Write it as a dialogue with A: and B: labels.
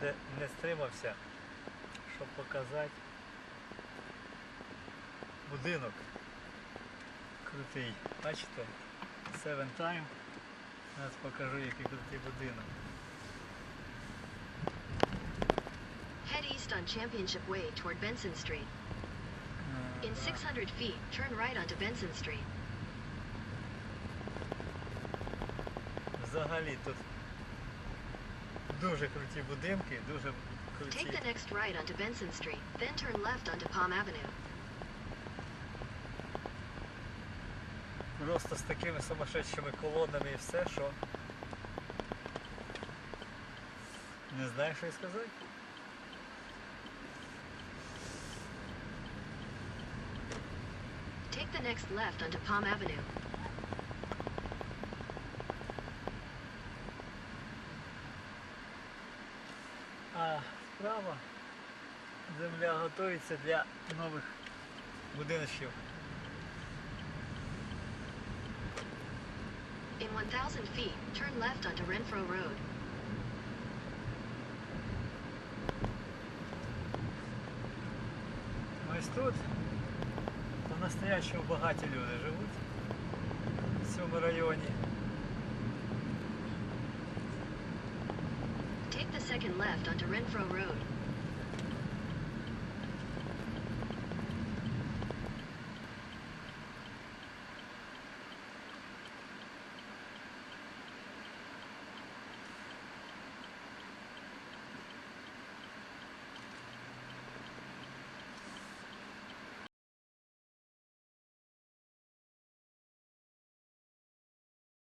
A: де не стримався, щоб показати будинок крутий. Бачите? Seven time. Зараз покажу, який крутий будинок.
B: Head east on Championship Way toward Benson Street.
A: Е,
B: In 600 feet, turn right onto Benson Street.
A: Взагалі тут дуже круті будинки, дуже
B: Take
A: круті.
B: the next right onto Benson Street, then turn left onto Palm Avenue.
A: Просто з такими сумасшедшими колонами і все, що не знаю, що й сказати.
B: Take the next left onto Palm Avenue.
A: А справа земля готується для нових будиночків.
B: In 1,000 feet, turn left onto Renfro Road.
A: Ось тут по-настоящему багаті люди живуть в цьому районі.
B: Second left onto Renfro Road.